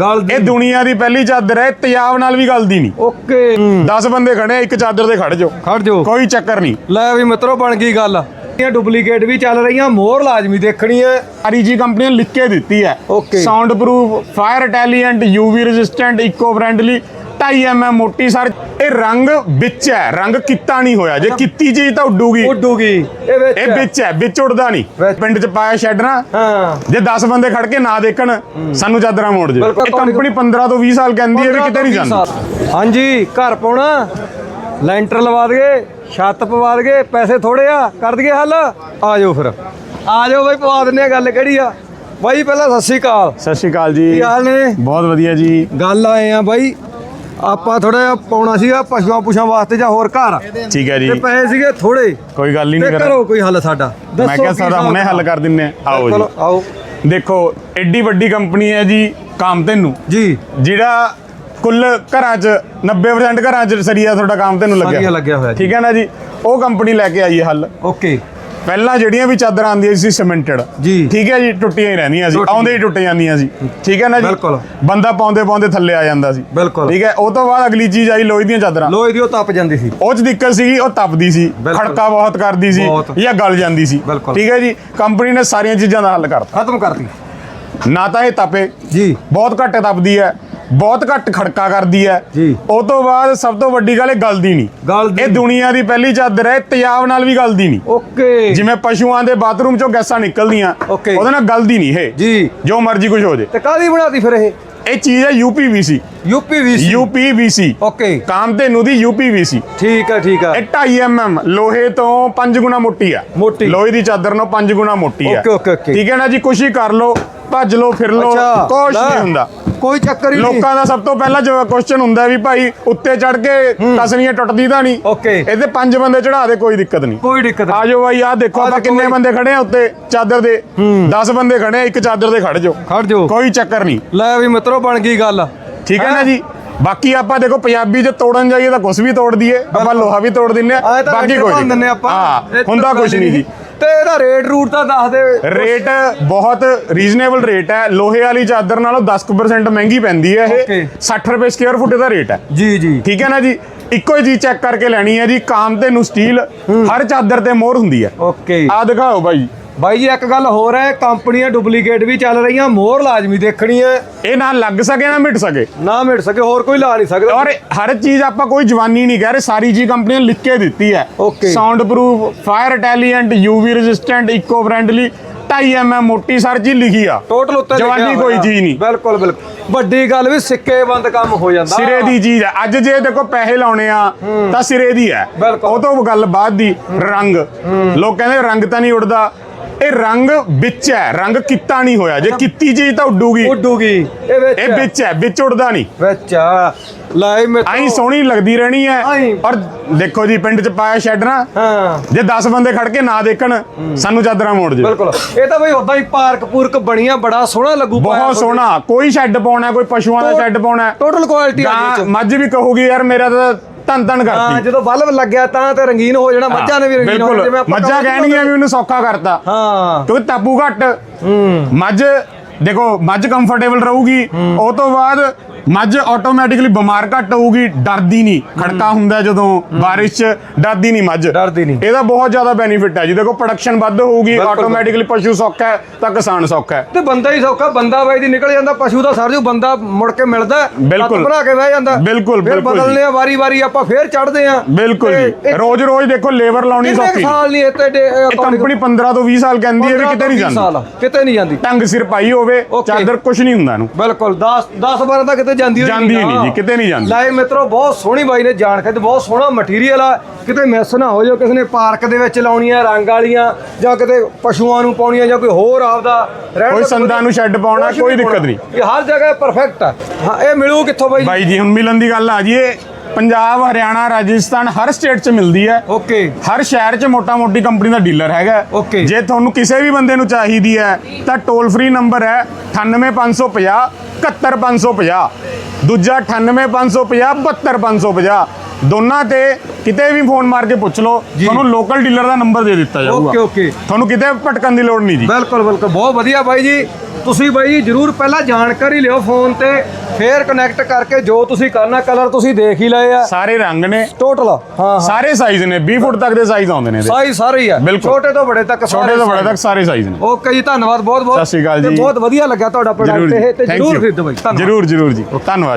ਗੱਲ ਦੀ ਇਹ ਦੁਨੀਆ ਦੀ ਪਹਿਲੀ ਚਾਦਰ ਹੈ ਤੇਜ਼ਾਬ ਨਾਲ ਵੀ ਗਲਦੀ ਨਹੀਂ। ਓਕੇ। 10 ਬੰਦੇ ਖੜੇ ਆ, ਇੱਕ ਚਾਦਰ ਤੇ ਖੜ ਜਾਓ। ਖੜ ਜੋ ਕੋਈ ਚੱਕਰ ਨਹੀਂ। ਲੈ ਵੀ ਮਿੱਤਰੋ ਬਣ ਗਈ ਗੱਲ। ਇਹ ਡੁਪਲੀਕੇਟ ਵੀ ਚੱਲ ਰਹੀਆਂ ਮੋਹਰ ਲਾਜ਼ਮੀ ਦੇਖਣੀ ਹੈ। ਆਰੀਜੀ ਕੰਪਨੀ ਨੇ ਲਿਖ ਕੇ ਦਿੱਤੀ ਹੈ। Okay. Soundproof fire retardant UV resistant eco friendly 2.5 MM ਮੋਟੀ ਸਰ। ਇਹ ਰੰਗ ਵਿੱਚ ਹੈ ਰੰਗ ਕੀਤਾ ਨਹੀਂ ਹੋਇਆ। ਜੇ ਕੀਤੀ ਚੀਜ਼ ਤਾਂ ਉੱਡੂਗੀ। ਉੱਡੂਗੀ। ਇਹ ਵਿੱਚ ਇਹ ਵਿੱਚ ਹੈ ਵਿੱਚ ਉੱਡਦਾ ਨਹੀਂ। ਪਿੰਡ ਚ ਪਾਇਆ ਸ਼ੈੱਡ ਨਾ ਹਾਂ। ਜੇ 10 ਬੰਦੇ ਖੜ ਕੇ ਨਾ ਦੇਖਣ ਸਾਨੂੰ ਚਾਦਰਾਂ ਮੋੜ ਜੇ ਇਹ ਕੰਪਨੀ 15 ਤੋਂ 20 ਸਾਲ ਕਹਿੰਦੀ ਹੈ ਵੀ ਕਿਤੇ ਨਹੀਂ ਜਾਂਦੀ। ਹਾਂਜੀ ਘਰ ਪਾਉਣਾ। ਲੈਂਟਰ ਲਵਾ ਦਈਏ ਛੱਤ ਪਵਾ ਦਈਏ ਪੈਸੇ ਥੋੜੇ ਆ ਕਰ ਦਈਏ ਹੱਲ। ਆ ਜਾਓ ਫਿਰ। ਆ ਜਾਓ ਬਈ ਪਵਾ ਦਿੰਨੇ ਆ ਗੱਲ ਕਿਹੜੀ ਆ। ਬਾਈ ਪਹਿਲਾਂ ਸਤਿ ਸ਼੍ਰੀ ਅਕਾਲ। ਸਤਿ ਸ਼੍ਰੀ ਅਕਾਲ ਕੀ ਜੀ ਹਾਲ ਨੇ? ਬਹੁਤ ਵਧੀਆ ਜੀ। ਗੱਲ ਆਏ ਆ ਬਾਈ। ਆਪਾਂ ਥੋੜਾ ਜਿਹਾ ਪਾਉਣਾ ਸੀਗਾ ਪਸ਼ੂਆਂ ਪੁਸ਼ਾਂ ਵਾਸਤੇ ਜਾਂ ਹੋਰ ਘਰ। ਠੀਕ ਹੈ ਜੀ। ਤੇ ਪੈਸੇ ਸੀਗੇ ਥੋੜੇ ਕੋਈ ਗੱਲ ਹੀ ਤੇ ਨਹੀਂ ਕਰ ਕਰੋ ਕੋਈ ਹੱਲ ਸਾਡਾ। ਮੈਂ ਦੱਸੋ ਕਿਹਾ ਕੀ ਸਾਰਾ ਹੁਣੇ ਹੱਲ ਕਰ ਦਿੰਨੇ ਆ। ਆਓ ਚਲੋ, ਜੀ ਆਓ। ਦੇਖੋ ਐਡੀ ਵੱਡੀ ਕੰਪਨੀ ਹੈ ਜੀ ਕਾਮਧੇਨੂ ਜੀ। ਜਿਹੜਾ ਕੁੱਲ ਘਰਾਂ 'ਚ 90% ਘਰਾਂ 'ਚ ਸਰੀਆ ਤੁਹਾਡਾ ਕੰਮ ਤੈਨੂੰ ਸਰੀਆ ਲੱਗਿਆ ਲੱਗਿਆ ਹੋਇਆ ਜੀ। ਠੀਕ ਹੈ ਨਾ ਜੀ? ਉਹ ਕੰਪਨੀ ਲੈ ਕੇ ਆਈ ਹੈ ਹੱਲ। ਓਕੇ। ਪਹਿਲਾਂ ਜਿਹੜੀਆਂ ਵੀ ਚਾਦਰਾਂ ਆਉਂਦੀਆਂ ਸੀ ਸਿਮੈਂਟਡ ਜੀ। ਠੀਕ ਹੈ ਜੀ ਟੁੱਟੀਆਂ ਹੀ ਰਹਿੰਦੀਆਂ ਸੀ ਟੁੱਟ ਆਉਂਦੇ ਹੀ ਟੁੱਟ ਜਾਂਦੀਆਂ ਸੀ। ਠੀਕ ਹੈ ਨਾ ਜੀ? ਬਿਲਕੁਲ। ਬੰਦਾ ਪਾਉਂਦੇ ਪਾਉਂਦੇ ਥੱਲੇ ਆ ਜਾਂਦਾ ਸੀ। ਬਿਲਕੁਲ। ਠੀਕ ਹੈ ਉਹ ਤੋਂ ਬਾਅਦ ਅਗਲੀ ਚੀਜ਼ ਆਈ ਲੋਹੇ ਦੀਆਂ ਚਾਦਰਾਂ। ਲੋਹੇ ਦੀ ਉਹ ਤਪ ਜਾਂਦੀ ਸੀ। ਉਹ ਚ ਦਿੱਕਤ ਸੀਗੀ ਉਹ ਤਪਦੀ ਸੀ। ਬਿਲਕੁਲ। ਖੜਕਾ ਬਹੁਤ ਕਰਦੀ ਸੀ ਬਹੁਤ। ਜਾਂ ਗਲ ਜਾਂਦੀ ਸੀ। ਬਿਲਕੁਲ। ਠੀਕ ਹੈ ਜੀ ਕੰਪਨੀ ਨੇ ਸਾਰੀਆਂ ਚੀਜ਼ਾਂ ਦਾ ਹੱਲ ਕਰਤਾ। ਖਤਮ ਕਰਤੀ। ਨਾ ਤਾਂ ਇਹ ਤਪੇ। ਜੀ। ਬਹੁਤ ਘੱਟ ਤਪਦੀ ਹੈ। ਬਹੁਤ ਘੱਟ ਖੜਕਾ ਕਰਦੀ ਹੈ। ਜੀ। ਉਹ ਤੋਂ ਬਾਅਦ ਸਭ ਤੋਂ ਵੱਡੀ ਗੱਲ ਇਹ ਗਲਦੀ ਨਹੀਂ। ਇਹ ਦੁਨੀਆ ਦੀ ਪਹਿਲੀ ਚਾਦਰ ਹੈ ਤੇਜ਼ਾਬ ਨਾਲ ਵੀ ਗਲਦੀ ਨਹੀਂ। ਓਕੇ। ਜਿਵੇਂ ਪਸ਼ੂਆਂ ਦੇ ਬਾਥਰੂਮ ਚੋਂ ਗੈਸਾਂ ਨਿਕਲਦੀਆਂ. ਉਹਦੇ ਨਾਲ ਗਲਦੀ ਨਹੀਂ ਇਹ। ਜੀ। ਜੋ ਮਰਜ਼ੀ ਕੁਝ ਹੋ ਜੇ। ਤੇ ਕਾਦੀ ਬਣਾਤੀ ਫਿਰ ਇਹ? ਇਹ ਚੀਜ਼ ਹੈ UPVC. UP V UPVC. Okay. Kamdhenu ਦੀ ਯੂਪੀਵੀਸੀ। ਠੀਕ ਹੈ ਠੀਕ ਹੈ। ਇਹ 2.5 ਐਮਐਮ ਲੋਹੇ ਤੋਂ 5 ਗੁਣਾ ਮੋਟੀ ਆ। ਮੋਟੀ। ਲੋਹੇ ਦੀ ਚਾਦਰ ਨਾਲੋਂ 5 ਗੁਣਾ ਮੋਟੀ ਆ। okay, okay. ਠੀਕ ਹੈ ਨਾ ਜੀ ਹੀ ਕਰ ਲੋ ਭੱਜ ਲੋ ਫਿਰ ਲੋ ਕੁਛ ਲੈ, ਨਹੀਂ ਹੁੰਦਾ। ਕੋਈ ਚੱਕਰ ਹੀ ਨਹੀਂ। ਲੋਕਾਂ ਦਾ ਸਭ ਤੋਂ ਪਹਿਲਾਂ ਜੋ ਕੁਐਸਚਨ ਹੁੰਦਾ ਵੀ ਭਾਈ ਉੱਤੇ ਚੜ ਕੇ ਕਸਨੀਆਂ ਟੁੱਟਦੀ ਤਾਂ ਨਹੀਂ। Okay. ਇਹਦੇ ਪੰਜ ਬੰਦੇ ਚੜਾ ਦੇ ਕੋਈ ਦਿੱਕਤ ਨਹੀਂ। ਕੋਈ ਦਿੱਕਤ ਆ ਜਾਓ ਬਾਈ ਆ ਦੇਖੋ ਆਪਾਂ ਕਿੰਨੇ। ਬੰਦੇ ਖੜੇ ਆ ਉੱਤੇ ਚਾਦਰ ਦੇ। 10 ਬੰਦੇ ਖੜੇ ਆ ਇੱਕ ਚਾਦਰ ਤੇ ਖੜ ਜਾਓ। ਖੜ ਜਾਓ। ਕੋਈ ਚੱਕਰ ਨਹੀਂ। ਲੈ ਵੀ ਮਿੱਤਰੋ ਬਣ ਗਈ ਗੱਲ। ਠੀਕ ਹੈ? ਨਾ ਜੀ? ਬਾਕੀ ਆਪਾਂ ਦੇਖੋ ਪੰਜਾਬੀ ਚ ਤੋੜਨ ਜਾਈਏ ਤਾਂ ਕੁਝ ਵੀ ਤੋੜ ਦਈਏ। ਆਪਾਂ ਲੋਹਾ ਵੀ ਤੋੜ ਦਿੰਨੇ ਆ ਬਾਕੀ ਕੋਈ ਦਿੰਨੇ ਆਪਾਂ। ਹਾਂ ਇਹ ਤਾਂ ਹੁੰਦਾ ਕੁਝ ਨਹੀਂ ਜੀ। ਤੇ ਇਹਦਾ ਰੇਟ ਰੂਟ ਤਾਂ ਦੱਸ ਦੇ। ਰੇਟ ਬਹੁਤ ਰੀਜ਼ਨੇਬਲ ਰੇਟ ਹੈ। ਲੋਹੇ ਵਾਲੀ ਚਾਦਰ ਨਾਲੋਂ 10% ਮਹਿੰਗੀ ਪੈਂਦੀ ਹੈ ਇਹ। Okay. 60 ਰੁਪਏ ਸਕੁਅਰ ਫੁੱਟ ਦਾ ਰੇਟ ਹੈ। ਜੀ ਜੀ। ਠੀਕ ਹੈ ਨਾ ਜੀ? ਇੱਕੋ ਹੀ ਚੀਜ਼ ਚੈੱਕ ਕਰਕੇ ਲੈਣੀ ਹੈ ਜੀ। ਕਾਮ ਤੇ ਨੂੰ ਸਟੀਲ ਹਰ ਚਾਦਰ ਤੇ ਮੋਹਰ ਹੁੰਦੀ ਹੈ। ਓਕੇ ਆ ਦਿਖਾਓ ਬਾਈ। ਬਾਈ ਜੀ ਇੱਕ ਗੱਲ ਹੋਰ ਹੈ ਕੰਪਨੀਆਂ ਡੁਪਲੀਕੇਟ ਵੀ ਚੱਲ ਰਹੀਆਂ ਮੋਹਰ ਲਾਜ਼ਮੀ ਦੇਖਣੀ ਹੈ। ਇਹ ਨਾ ਲੱਗ ਸਕੇ ਨਾ ਮਿਟ ਸਕੇ। ਨਾ ਮਿਟ ਸਕੇ ਹੋਰ ਕੋਈ ਲਾ ਨਹੀਂ ਸਕਦਾ। ਔਰ ਹਰ ਚੀਜ਼ ਆਪਾਂ ਕੋਈ ਜਵਾਨੀ ਨਹੀਂ ਕਹਿ ਰਹੇ ਸਾਰੀ ਚੀਜ਼ ਕੰਪਨੀ ਨੇ ਲਿਖ ਕੇ ਦਿੱਤੀ ਹੈ. Soundproof fire retardant UV resistant eco friendly 2.5 MM ਮੋਟੀ ਸਰ ਜੀ ਲਿਖੀ ਆ। ਟੋਟਲ ਉੱਤੇ ਜਵਾਨੀ ਕੋਈ। ਚੀਜ਼ ਨਹੀਂ। ਬਿਲਕੁਲ ਬਿਲਕੁਲ। ਵੱਡੀ ਗੱਲ ਵੀ ਸਿੱਕੇ ਬੰਦ ਕੰਮ ਹੋ ਜਾਂਦਾ। ਸਿਰੇ ਦੀ ਚੀਜ਼ ਹੈ ਅੱਜ ਜੇ ਦੇਖੋ ਪੈਸੇ ਲਾਉਣੇ ਆ ਤਾਂ ਸਿਰੇ ਦੀ ਹੈ। ਉਹ ਤੋਂ ਗੱਲ ਬਾਅਦ ਦੀ ਰੰਗ। ਲੋਕ ਕਹਿੰਦੇ ਰੰਗ ਤਾਂ ਨਹੀਂ ਉੱਡਦਾ। ਇਹ ਰੰਗ ਵਿੱਚ ਹੈ ਰੰਗ ਕੀਤਾ ਨਹੀਂ ਹੋਇਆ। ਜੇ ਕੀਤੀ ਚੀਜ਼ ਤਾਂ ਉੱਡੂਗੀ। ਉੱਡੂਗੀ। ਇਹ ਵਿੱਚ ਇਹ ਵਿੱਚ ਹੈ ਵਿੱਚ ਉੱਡਦਾ ਨਹੀਂ। ਵਿੱਚ ਆ। ਲੈ ਮਿੱਤਰੋ ਆਈ ਸੋਹਣੀ ਲੱਗਦੀ ਰਹਿਣੀ ਹੈ। ਔਰ ਦੇਖੋ ਜੀ ਪਿੰਡ ਚ ਪਾਇਆ ਸ਼ੈੱਡ ਨਾ। ਹਾਂ। ਜੇ 10 ਬੰਦੇ ਖੜ ਕੇ ਨਾ ਦੇਖਣ ਸਾਨੂੰ ਚਾਦਰਾਂ ਮੋੜ ਜੇ ਬਿਲਕੁਲ। ਇਹ ਤਾਂ ਬਈ ਉਦਾਂ ਹੀ ਪਾਰਕ ਪੂਰਕ ਬਣੀਆਂ ਬੜਾ ਸੋਹਣਾ ਲੱਗੂ ਬਹੁਤ ਸੋਹਣਾ। ਕੋਈ ਸ਼ੈੱਡ ਪਾਉਣਾ ਕੋਈ ਪਸ਼ੂਆਂ ਦਾ ਸ਼ੈੱਡ ਪਾਉਣਾ। ਟੋਟਲ ਕੁਆਲਿਟੀ ਆ ਮੱਝ ਵੀ ਕਹੂਗੀ ਯਾਰ ਮੇਰਾ ਤਾਂ ਧੰਨ ਧੰਨ ਹਾਂ ਕਰਤੀ। ਜਦੋਂ ਬਲਬ ਲੱਗਿਆ ਤਾਂ ਤੇ ਰੰਗੀਨ ਹੋ ਜਾਣਾ ਮੱਝਾਂ ਨੇ ਵੀ ਰੰਗੀਨ ਹੋ ਜਾਣਾ ਬਿਲਕੁਲ ਆਪਾਂ ਮੱਝਾਂ ਕੰਮ ਕਹਿਣਗੀਆਂ ਵੀ ਉਹਨੂੰ ਸੌਖਾ ਕਰਤਾ। ਹਾਂ। ਕਿਉਂਕਿ ਤਾਪੂ ਘੱਟ। ਹੂੰ। ਮੱਝ ਦੇਖੋ ਮੱਝ ਕੰਫਰਟੇਬਲ ਰਹੂਗੀ। ਉਹ ਤੋਂ ਬਾਅਦ ਮੱਝ ਆਟੋਮੈਟਿਕਲੀ ਬਿਮਾਰ ਘੱਟ ਹੋਊਗੀ ਡਰਦੀ ਨਹੀਂ। ਖੜਕਾ ਹੁੰਦਾ ਜਦੋਂ ਬਾਰਿਸ਼ 'ਚ ਡਰਦੀ ਨਹੀਂ ਮੱਝ। ਡਰਦੀ ਨਹੀਂ। ਇਹਦਾ ਬਹੁਤ ਜ਼ਿਆਦਾ ਬੈਨੀਫਿਟ ਹੈ ਜੀ। ਦੇਖੋ ਪ੍ਰੋਡਕਸ਼ਨ ਵੱਧ ਹੋਊਗੀ। ਆਟੋਮੈਟਿਕਲੀ ਪਸ਼ੂ ਸੌਖਾ ਹੈ ਤਾਂ ਕਿਸਾਨ ਸੌਖਾ ਹੈ। ਤੇ ਬੰਦਾ ਹੀ ਸੌਖਾ ਬੰਦਾ ਬਾਈ ਦੀ ਨਿਕਲ ਜਾਂਦਾ ਪਸ਼ੂ ਦਾ ਸਰਜੂ ਬੰਦਾ ਮੁੜ ਕੇ ਮਿਲਦਾ ਬਿਲਕੁਲ। ਬਣਾ ਕੇ ਬਹਿ ਜਾਂਦਾ। ਬਿਲਕੁਲ, ਬਿਲਕੁਲ ਬਦਲਨੇ ਆ ਵਾਰੀ ਵਾਰੀ ਆਪਾਂ ਫੇਰ ਚੜਦੇ ਆ ਬਿਲਕੁਲ ਜੀ। ਰੋਜ਼ ਰੋਜ਼ ਦੇਖੋ ਲੇਬਰ ਲਾਉਣੀ ਕਿੰਨੇ ਸੌਖੀ। ਸਾਲ ਨਹੀਂ ਇੱਥੇ ਕੰਪਨੀ 15 ਤੋਂ 20 ਸਾਲ ਕਹਿੰਦੀ ਹੈ ਵੀ 15 ਕਿਤੇ ਨਹੀਂ ਤੋਂ 20 ਜਾਂਦੀ ਕਿਤੇ ਨਹੀਂ ਜਾਂਦੀ। ਟੰਗ ਸਿਰ ਪਾਈ ਹੋਵੇ. ਚਾਦਰ ਕੁਝ ਨਹੀਂ ਹੁੰਦਾ ਇਹਨੂੰ। ਬਿਲਕੁਲ 10 10 12 ਤਾਂ ਕਿਤੇ ਜਾਂਦੀ ਹੋਈ ਜਾਂਦੀ ਨਹੀਂ ਜੀ, ਕਿਤੇ ਨਹੀਂ ਜਾਂਦੀ। ਲੈ ਮਿੱਤਰੋ ਬਹੁਤ ਸੋਹਣੀ ਬਾਈ ਨੇ ਜਾਣ ਕੇ ਤੇ ਬਹੁਤ ਸੋਹਣਾ ਮਟੀਰੀਅਲ ਆ। ਕਿਤੇ ਮਿਸ ਨਾ ਹੋ ਜਾਓ ਕਿਸੇ ਨੇ ਪਾਰਕ ਦੇ ਵਿੱਚ ਲਾਉਣੀਆਂ ਰੰਗ ਵਾਲੀਆਂ ਜਾਂ ਕਿਤੇ ਪਸ਼ੂਆਂ ਨੂੰ ਪਾਉਣੀਆਂ ਜਾਂ ਕੋਈ ਹੋਰ ਆਪਦਾ ਰਹਿਣ ਕੋਈ ਸੰਦਾਂ ਨੂੰ ਸ਼ੈੱਡ ਪਾਉਣਾ ਕੋਈ ਦਿੱਕਤ। ਨਹੀਂ। ਇਹ ਹਰ ਜਗ੍ਹਾ ਪਰਫੈਕਟ ਆ। ਹਾਂ ਇਹ ਮਿਲੂ ਕਿੱਥੋਂ ਬਾਈ ਬਾਈ ਜੀ ਹੁਣ ਮਿਲਣ ਦੀ ਗੱਲ ਆ ਜੀ ਇਹ ਪੰਜਾਬ ਹਰਿਆਣਾ ਰਾਜਸਥਾਨ ਹਰ ਸਟੇਟ 'ਚ ਮਿਲਦੀ ਹੈ। ਓਕੇ ਹਰ ਸ਼ਹਿਰ 'ਚ ਮੋਟਾ-ਮੋਟੀ ਕੰਪਨੀ ਦਾ ਡੀਲਰ ਹੈਗਾ। Okay. ਜੇ ਤੁਹਾਨੂੰ ਕਿਸੇ ਵੀ ਬੰਦੇ ਨੂੰ ਚਾਹੀਦੀ ਹੈ ਤਾਂ ਟੋਲ ਫ੍ਰੀ ਨੰਬਰ ਹੈ 98550 71550 ਦੂਜਾ 98550 72550 ਦੋਨਾਂ ਤੇ ਕਿਤੇ ਵੀ ਫੋਨ ਮਾਰ ਕੇ ਪੁੱਛ ਲਓ। ਤੁਹਾਨੂੰ ਲੋਕਲ ਡੀਲਰ ਦਾ ਨੰਬਰ ਦੇ ਦਿੱਤਾ ਜਾਊਗਾ। ਓਕੇ ਓਕੇ ਤੁਹਾਨੂੰ ਕਿਤੇ ਭਟਕਣ ਦੀ ਲੋੜ ਨਹੀਂ ਜੀ। ਬਿਲਕੁਲ ਬਿਲਕੁਲ। ਬਹੁਤ ਵਧੀਆ ਬਾਈ ਜੀ। ਤੁਸੀਂ ਬਾਈ ਜਰੂਰ ਪਹਿਲਾਂ ਜਾਣਕਾਰੀ ਲਿਓ ਫੋਨ ਤੇ ਫੇਰ ਕਨੈਕਟ ਕਰਕੇ ਜੋ ਤੁਸੀਂ ਕਰਨਾ ਕਲਰ ਤੁਸੀਂ ਦੇਖ ਹੀ ਲਏ ਆ। ਸਾਰੇ ਰੰਗ ਨੇ। ਟੋਟਲ ਹਾਂ ਹਾਂ। ਸਾਰੇ ਸਾਈਜ਼ ਨੇ 20 ਫੁੱਟ ਤੱਕ ਦੇ ਸਾਈਜ਼ ਆਉਂਦੇ ਨੇ ਸਾਈਜ਼ ਸਾਰੇ ਹੀ ਆ। ਛੋਟੇ ਤੋਂ ਬੜੇ ਤੱਕ ਛੋਟੇ ਤੋਂ ਬੜੇ ਤੱਕ ਸਾਰੇ ਸਾਈਜ਼ ਨੇ। ਓਕੇ ਜੀ ਧੰਨਵਾਦ ਬਹੁਤ ਬਹੁਤ ਸਤਿ ਸ਼੍ਰੀ ਅਕਾਲ ਜੀ। ਬਹੁਤ ਵਧੀਆ ਲੱਗਾ ਤੁਹਾਡਾ ਪ੍ਰੋਡਕਟ ਇਹ ਤੇ ਜਰੂਰ. ਖਰੀਦੋ ਬਾਈ। ਧੰਨਵਾਦ। ਜਰੂਰ ਜਰੂਰ ਜੀ। ਧੰਨਵਾਦ।